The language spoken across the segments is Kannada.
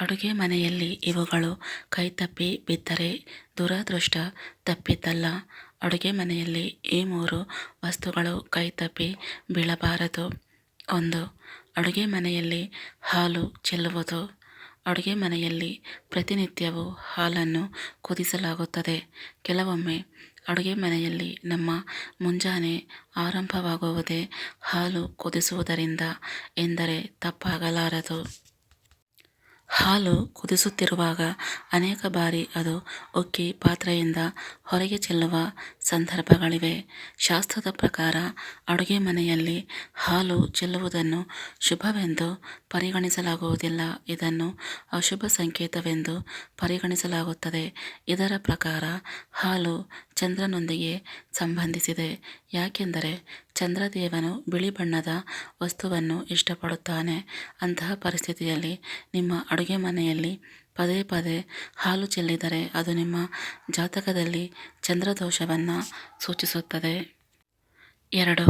ಅಡುಗೆ ಮನೆಯಲ್ಲಿ ಇವುಗಳು ಕೈತಪ್ಪಿ ಬಿದ್ದರೆ ದುರದೃಷ್ಟ ತಪ್ಪಿದ್ದಲ್ಲ ಅಡುಗೆ ಮನೆಯಲ್ಲಿ ಈ ಮೂರು ವಸ್ತುಗಳು ಕೈತಪ್ಪಿ ಬೀಳಬಾರದು. ಒಂದು, ಅಡುಗೆ ಮನೆಯಲ್ಲಿ ಹಾಲು ಚೆಲ್ಲುವುದು. ಅಡುಗೆ ಮನೆಯಲ್ಲಿ ಪ್ರತಿನಿತ್ಯವೂ ಹಾಲನ್ನು ಕುದಿಸಲಾಗುತ್ತದೆ. ಕೆಲವೊಮ್ಮೆ ಅಡುಗೆ ಮನೆಯಲ್ಲಿ ನಮ್ಮ ಮುಂಜಾನೆ ಆರಂಭವಾಗುವುದೇ ಹಾಲು ಕುದಿಸುವುದರಿಂದ ಎಂದರೆ ತಪ್ಪಾಗಲಾರದು. ಹಾಲು ಕುದಿಸುತ್ತಿರುವಾಗ ಅನೇಕ ಬಾರಿ ಅದು ಉಕ್ಕಿ ಪಾತ್ರೆಯಿಂದ ಹೊರಗೆ ಚೆಲ್ಲುವ ಸಂದರ್ಭಗಳಿವೆ. ಶಾಸ್ತ್ರದ ಪ್ರಕಾರ ಅಡುಗೆ ಮನೆಯಲ್ಲಿ ಹಾಲು ಚೆಲ್ಲುವುದನ್ನು ಶುಭವೆಂದು ಪರಿಗಣಿಸಲಾಗುವುದಿಲ್ಲ. ಇದನ್ನು ಅಶುಭ ಸಂಕೇತವೆಂದು ಪರಿಗಣಿಸಲಾಗುತ್ತದೆ. ಇದರ ಪ್ರಕಾರ ಹಾಲು ಚಂದ್ರನೊಂದಿಗೆ ಸಂಬಂಧಿಸಿದೆ. ಯಾಕೆಂದರೆ ಚಂದ್ರದೇವನು ಬಿಳಿ ಬಣ್ಣದ ವಸ್ತುವನ್ನು ಇಷ್ಟಪಡುತ್ತಾನೆ. ಅಂತಹ ಪರಿಸ್ಥಿತಿಯಲ್ಲಿ ನಿಮ್ಮ ಅಡುಗೆ ಮನೆಯಲ್ಲಿ ಪದೇ ಪದೇ ಹಾಲು ಚೆಲ್ಲಿದರೆ ಅದು ನಿಮ್ಮ ಜಾತಕದಲ್ಲಿ ಚಂದ್ರದೋಷವನ್ನು ಸೂಚಿಸುತ್ತದೆ. ಎರಡು,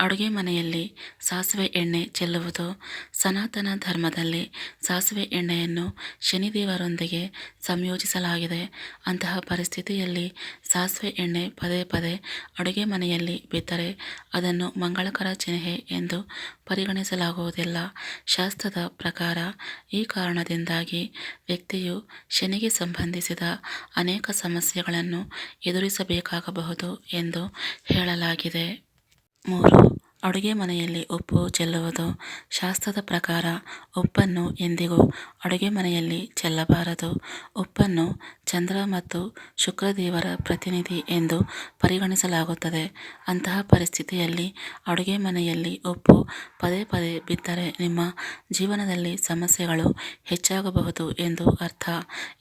ಅಡುಗೆ ಮನೆಯಲ್ಲಿ ಸಾಸಿವೆ ಎಣ್ಣೆ ಚೆಲ್ಲುವುದು. ಸನಾತನ ಧರ್ಮದಲ್ಲಿ ಸಾಸಿವೆ ಎಣ್ಣೆಯನ್ನು ಶನಿದೇವರೊಂದಿಗೆ ಸಂಯೋಜಿಸಲಾಗಿದೆ. ಅಂತಹ ಪರಿಸ್ಥಿತಿಯಲ್ಲಿ ಸಾಸಿವೆ ಎಣ್ಣೆ ಪದೇ ಪದೇ ಅಡುಗೆ ಮನೆಯಲ್ಲಿ ಬಿದ್ದರೆ ಅದನ್ನು ಮಂಗಳಕರ ಚಿಹ್ನೆ ಎಂದು ಪರಿಗಣಿಸಲಾಗುವುದಿಲ್ಲ. ಶಾಸ್ತ್ರದ ಪ್ರಕಾರ ಈ ಕಾರಣದಿಂದಾಗಿ ವ್ಯಕ್ತಿಯು ಶನಿಗೆ ಸಂಬಂಧಿಸಿದ ಅನೇಕ ಸಮಸ್ಯೆಗಳನ್ನು ಎದುರಿಸಬೇಕಾಗಬಹುದು ಎಂದು ಹೇಳಲಾಗಿದೆ. ಮೂರು ಅಡುಗೆ ಮನೆಯಲ್ಲಿ ಉಪ್ಪು, ಚೆಲ್ಲುವುದು, ಶಾಸ್ತ್ರದ ಪ್ರಕಾರ ಉಪ್ಪನ್ನು ಎಂದಿಗೂ ಅಡುಗೆ ಮನೆಯಲ್ಲಿ ಚೆಲ್ಲಬಾರದು. ಉಪ್ಪನ್ನು ಚಂದ್ರ ಮತ್ತು ಶುಕ್ರದೇವರ ಪ್ರತಿನಿಧಿ ಎಂದು ಪರಿಗಣಿಸಲಾಗುತ್ತದೆ. ಅಂತಹ ಪರಿಸ್ಥಿತಿಯಲ್ಲಿ ಅಡುಗೆ ಮನೆಯಲ್ಲಿ ಉಪ್ಪು ಪದೇ ಪದೇ ಬಿದ್ದರೆ ನಿಮ್ಮ ಜೀವನದಲ್ಲಿ ಸಮಸ್ಯೆಗಳು ಹೆಚ್ಚಾಗಬಹುದು ಎಂದು ಅರ್ಥ.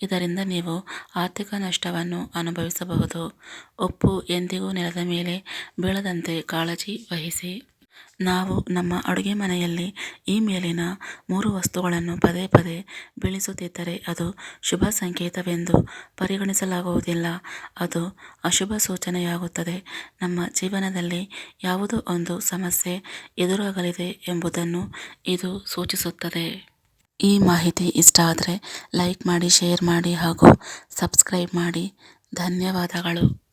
ಇದರಿಂದ ನೀವು ಆರ್ಥಿಕ ನಷ್ಟವನ್ನು ಅನುಭವಿಸಬಹುದು. ಉಪ್ಪು ಎಂದಿಗೂ ನೆಲದ ಮೇಲೆ ಬೀಳದಂತೆ ಕಾಳಜಿ ವಹಿಸಿ. ನಾವು ನಮ್ಮ ಅಡುಗೆ ಮನೆಯಲ್ಲಿ ಈ ಮೇಲಿನ ಮೂರು ವಸ್ತುಗಳನ್ನು ಪದೇ ಪದೇ ಬೀಳಿಸುತ್ತಿದ್ದರೆ ಅದು ಶುಭ ಸಂಕೇತವೆಂದು ಪರಿಗಣಿಸಲಾಗುವುದಿಲ್ಲ. ಅದು ಅಶುಭ ಸೂಚನೆಯಾಗುತ್ತದೆ. ನಮ್ಮ ಜೀವನದಲ್ಲಿ ಯಾವುದೋ ಒಂದು ಸಮಸ್ಯೆ ಎದುರಾಗಲಿದೆ ಎಂಬುದನ್ನು ಇದು ಸೂಚಿಸುತ್ತದೆ. ಈ ಮಾಹಿತಿ ಇಷ್ಟ ಆದರೆ ಲೈಕ್ ಮಾಡಿ, ಶೇರ್ ಮಾಡಿ ಹಾಗೂ ಸಬ್ಸ್ಕ್ರೈಬ್ ಮಾಡಿ. ಧನ್ಯವಾದಗಳು.